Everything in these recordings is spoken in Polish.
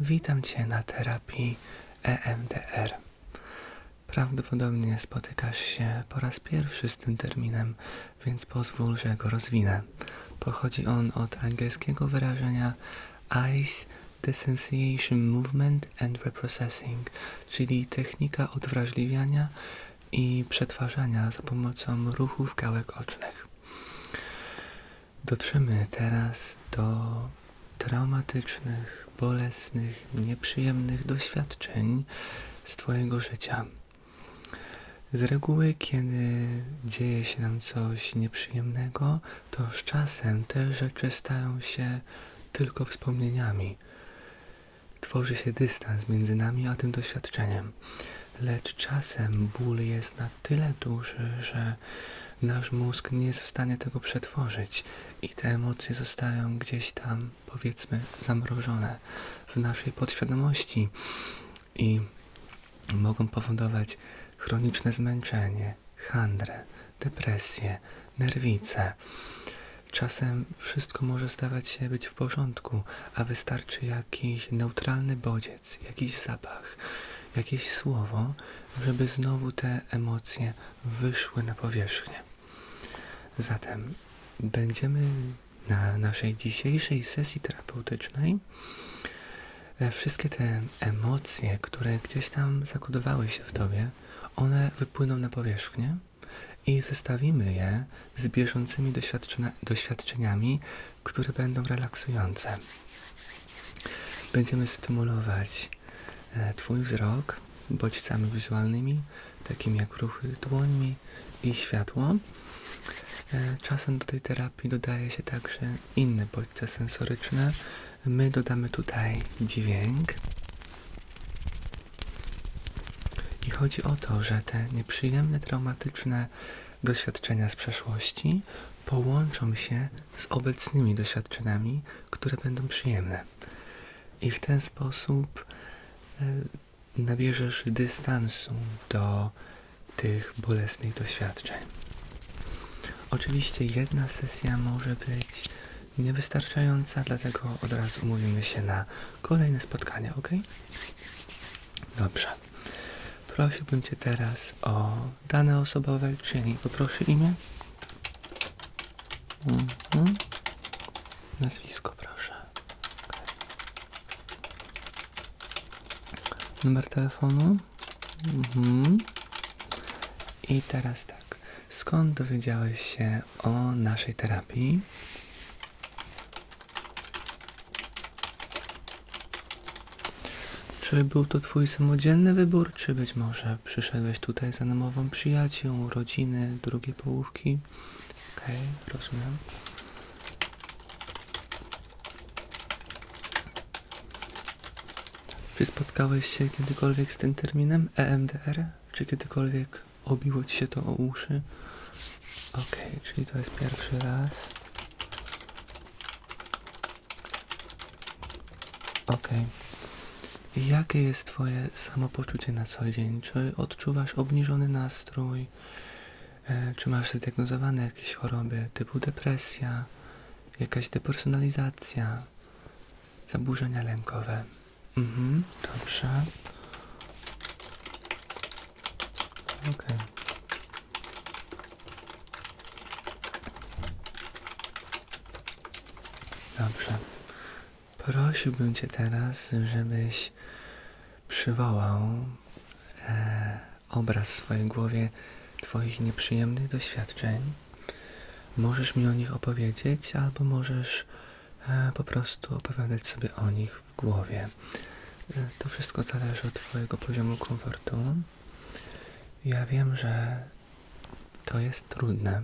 Witam Cię na terapii EMDR. Prawdopodobnie spotykasz się po raz pierwszy z tym terminem, więc pozwól, że go rozwinę. Pochodzi on od angielskiego wyrażenia Eyes Desensitization Movement and Reprocessing, czyli technika odwrażliwiania i przetwarzania za pomocą ruchów gałek ocznych. Dotrzemy teraz do traumatycznych, bolesnych, nieprzyjemnych doświadczeń z Twojego życia. Z reguły, kiedy dzieje się nam coś nieprzyjemnego, to z czasem te rzeczy stają się tylko wspomnieniami. Tworzy się dystans między nami a tym doświadczeniem. Lecz czasem ból jest na tyle duży, że nasz mózg nie jest w stanie tego przetworzyć i te emocje zostają gdzieś tam, powiedzmy, zamrożone w naszej podświadomości i mogą powodować chroniczne zmęczenie, handrę, depresję, nerwice. Czasem wszystko może zdawać się być w porządku, a wystarczy jakiś neutralny bodziec, jakiś zapach, jakieś słowo, żeby znowu te emocje wyszły na powierzchnię. Zatem będziemy na naszej dzisiejszej sesji terapeutycznej e, wszystkie te emocje, które gdzieś tam zakodowały się w tobie, one wypłyną na powierzchnię i zestawimy je z bieżącymi doświadczenia- doświadczeniami, które będą relaksujące. Będziemy stymulować Twój wzrok bodźcami wizualnymi, takimi jak ruchy dłońmi i światło. E, Czasem do tej terapii dodaje się także inne bodźce sensoryczne. My dodamy tutaj dźwięk. I chodzi o to, że te nieprzyjemne, traumatyczne doświadczenia z przeszłości połączą się z obecnymi doświadczeniami, które będą przyjemne. I w ten sposób e, nabierzesz dystansu do tych bolesnych doświadczeń. Oczywiście jedna sesja może być niewystarczająca, dlatego od razu umówimy się na kolejne spotkania, ok? Dobrze. Prosiłbym Cię teraz o dane osobowe, czyli poproszę imię. Mhm. Nazwisko, proszę. Numer telefonu. Mhm. I teraz tak. Skąd dowiedziałeś się o naszej terapii? Czy był to Twój samodzielny wybór, czy być może przyszedłeś tutaj za namową przyjaciół, rodziny, drugiej połówki? Okej, rozumiem. Czy spotkałeś się kiedykolwiek z tym terminem EMDR? Czy kiedykolwiek obiło Ci się to o uszy? Okej, czyli to jest pierwszy raz. I Jakie jest Twoje samopoczucie na co dzień? Czy odczuwasz obniżony nastrój? E, czy masz zdiagnozowane jakieś choroby typu depresja, jakaś depersonalizacja, zaburzenia lękowe? Mhm, dobrze. Okej. Dobrze. Prosiłbym Cię teraz, żebyś przywołał e, obraz w swojej głowie Twoich nieprzyjemnych doświadczeń. Możesz mi o nich opowiedzieć, albo możesz po prostu opowiadać sobie o nich w głowie. E, to wszystko zależy od Twojego poziomu komfortu. Ja wiem, że to jest trudne,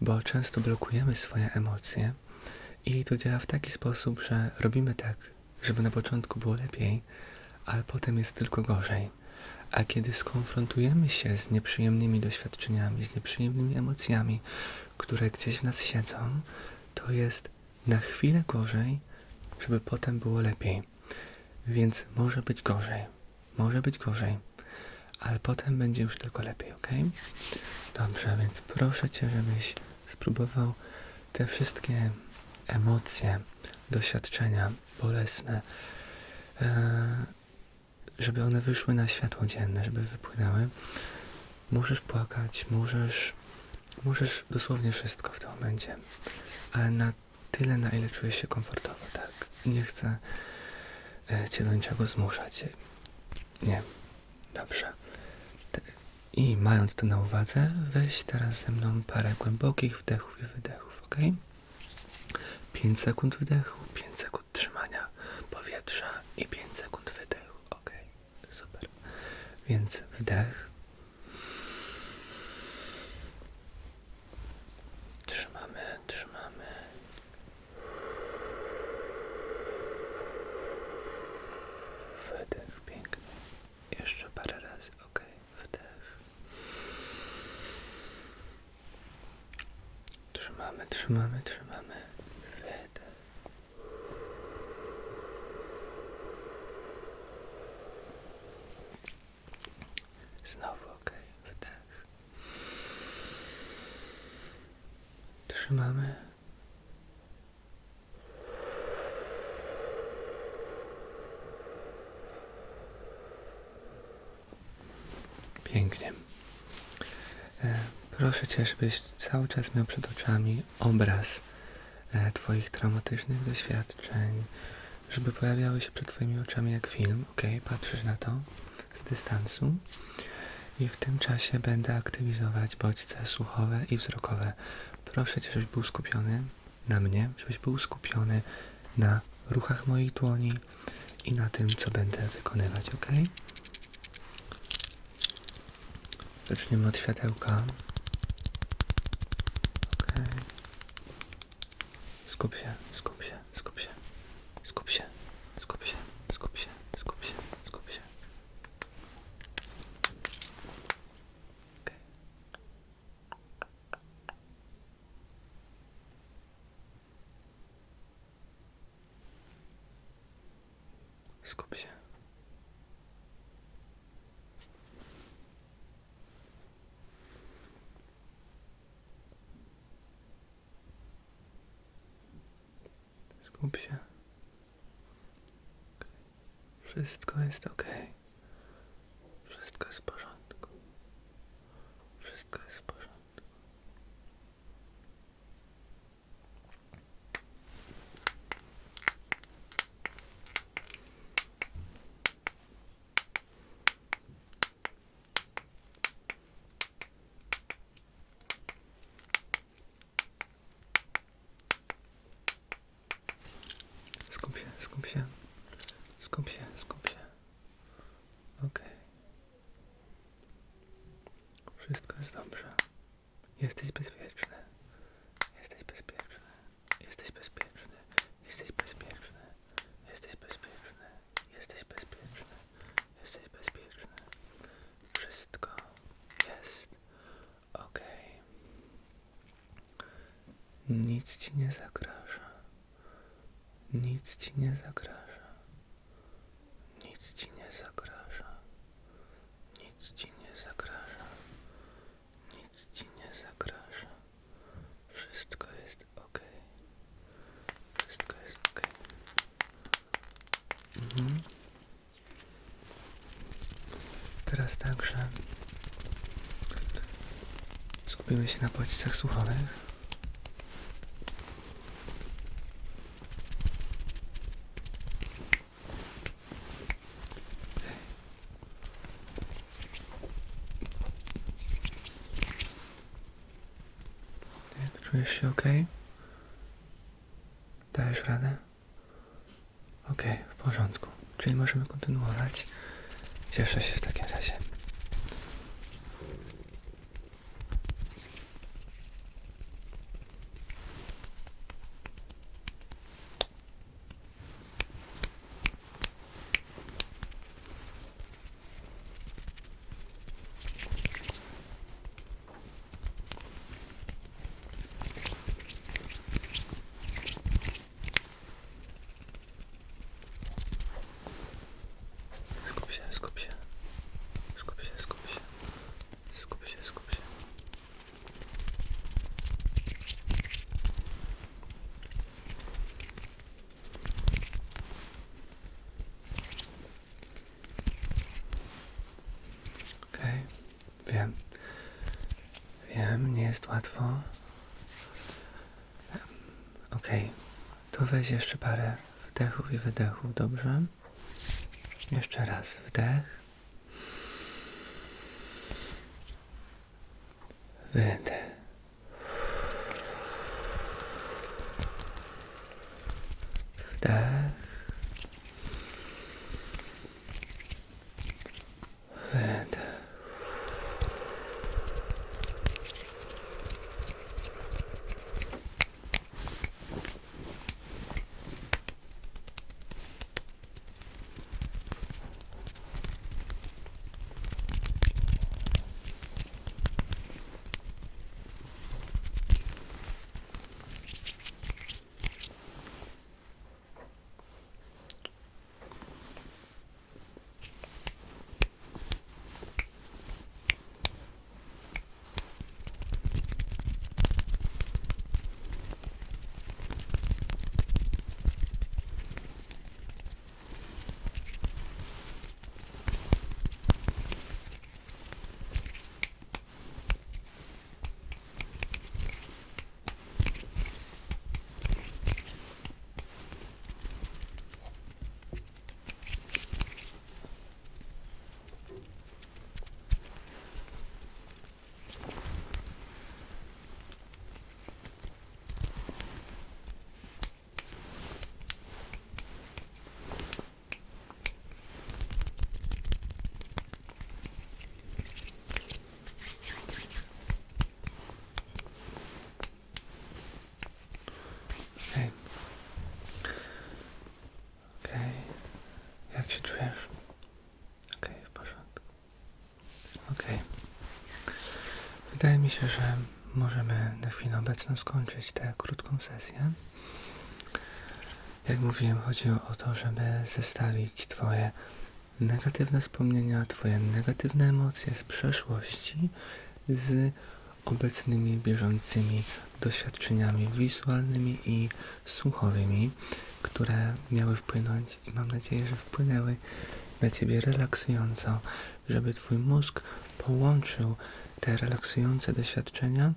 bo często blokujemy swoje emocje i to działa w taki sposób, że robimy tak, żeby na początku było lepiej, ale potem jest tylko gorzej. A kiedy skonfrontujemy się z nieprzyjemnymi doświadczeniami, z nieprzyjemnymi emocjami, które gdzieś w nas siedzą, to jest na chwilę gorzej, żeby potem było lepiej. Więc może być gorzej. Może być gorzej. Ale potem będzie już tylko lepiej, ok? Dobrze, więc proszę Cię, żebyś spróbował te wszystkie emocje, doświadczenia bolesne e, żeby one wyszły na światło dzienne, żeby wypłynęły. Możesz płakać, możesz, możesz dosłownie wszystko w tym momencie, ale na tyle, na ile czujesz się komfortowo, tak? Nie chcę e, cię do niczego zmuszać. Nie. Dobrze. I mając to na uwadze, weź teraz ze mną parę głębokich wdechów i wydechów, ok? 5 sekund wdechu, 5 sekund trzymania powietrza i 5 sekund wydechu, ok? Super. Więc wdech. Trzymamy, trzymamy. Wydech, pięknie. Jeszcze parę razy, ok. Wdech. Trzymamy, trzymamy. Wydech. Znowu ok. Wdech. Trzymamy. Pięknie. Proszę Cię, żebyś cały czas miał przed oczami obraz e, Twoich traumatycznych doświadczeń, żeby pojawiały się przed Twoimi oczami jak film, ok? Patrzysz na to z dystansu i w tym czasie będę aktywizować bodźce słuchowe i wzrokowe. Proszę Cię, żebyś był skupiony na mnie, żebyś był skupiony na ruchach moich dłoni i na tym, co będę wykonywać, ok? Zaczniemy od światełka. Skup się, skup się, skup się, skup się, skup się, skup się, skup się, skup się. Ok. Skup się. Skup się. Wszystko jest ok. Wszystko jest w porządku. Wszystko jest w porządku. Skup się, skup się. Skup się, skup się. Okej. Wszystko jest dobrze. Jesteś bezpieczny. Jesteś bezpieczny. Jesteś bezpieczny. Jesteś bezpieczny. Jesteś bezpieczny. Jesteś bezpieczny. Jesteś bezpieczny. Wszystko jest okej. Nic ci nie zagraża. Nic ci nie zagraża. Nic ci nie zagraża. Nic ci nie zagraża. Nic ci nie zagraża. Wszystko jest ok. Wszystko jest ok. Mhm. Teraz także skupimy się na bodźcach słuchowych. Jak czujesz się ok? Dajesz radę? Ok, w porządku. Czyli możemy kontynuować. Cieszę się w takim razie. Skup się, skup się. Skup łatwo. Okej, to weź jeszcze parę wdechów i wydechów, dobrze? Jeszcze raz wdech. Wydech. Wdech. Wydech. Okej. Okej. Jak się czujesz? Okej, w porządku. Okej. Wydaje mi się, że możemy na chwilę obecną skończyć tę krótką sesję. Jak mówiłem, chodziło o to, żeby zestawić Twoje negatywne wspomnienia, Twoje negatywne emocje z przeszłości z obecnymi, bieżącymi doświadczeniami wizualnymi i słuchowymi, które miały wpłynąć i mam nadzieję, że wpłynęły na Ciebie relaksująco, żeby Twój mózg połączył te relaksujące doświadczenia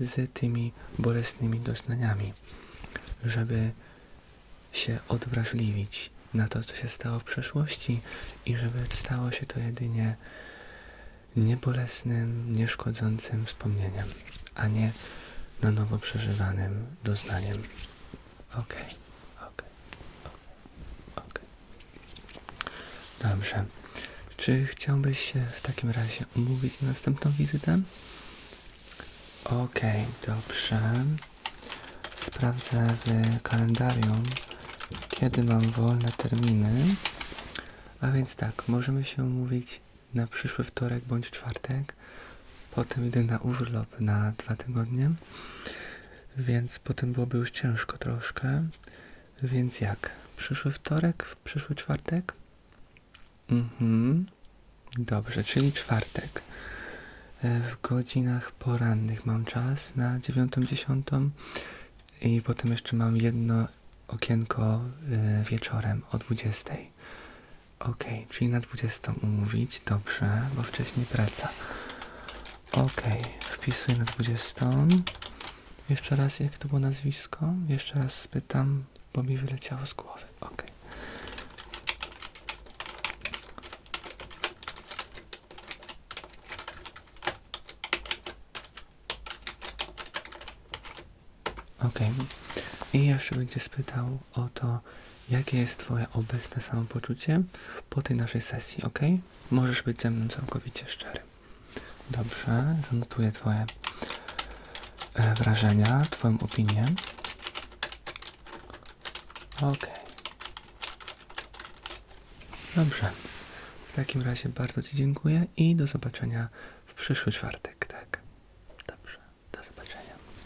z tymi bolesnymi doznaniami, żeby się odwrażliwić na to, co się stało w przeszłości i żeby stało się to jedynie niebolesnym, nieszkodzącym wspomnieniem, a nie na nowo przeżywanym doznaniem. Okej, okej, okej. Dobrze. Czy chciałbyś się w takim razie umówić na następną wizytę? Okej, dobrze. Sprawdzę w kalendarium, kiedy mam wolne terminy. A więc tak, możemy się umówić na przyszły wtorek bądź czwartek. Potem idę na urlop na dwa tygodnie, więc potem byłoby już ciężko troszkę. Więc jak? Przyszły wtorek, przyszły czwartek? Mhm. Dobrze, czyli czwartek. E, W godzinach porannych mam czas na dziewiątą, dziesiątą i potem jeszcze mam jedno okienko e, wieczorem o 20. Okej, czyli na 20 umówić, dobrze, bo wcześniej praca. Okej, wpisuję na 20. Jeszcze raz, jak to było nazwisko? Jeszcze raz spytam, bo mi wyleciało z głowy. Okej. Okej. I jeszcze będzie spytał o to, jakie jest Twoje obecne samopoczucie po tej naszej sesji, ok? Możesz być ze mną całkowicie szczery. Dobrze, zanotuję Twoje e, wrażenia, Twoją opinię. Ok. Dobrze. W takim razie bardzo Ci dziękuję i do zobaczenia w przyszły czwartek.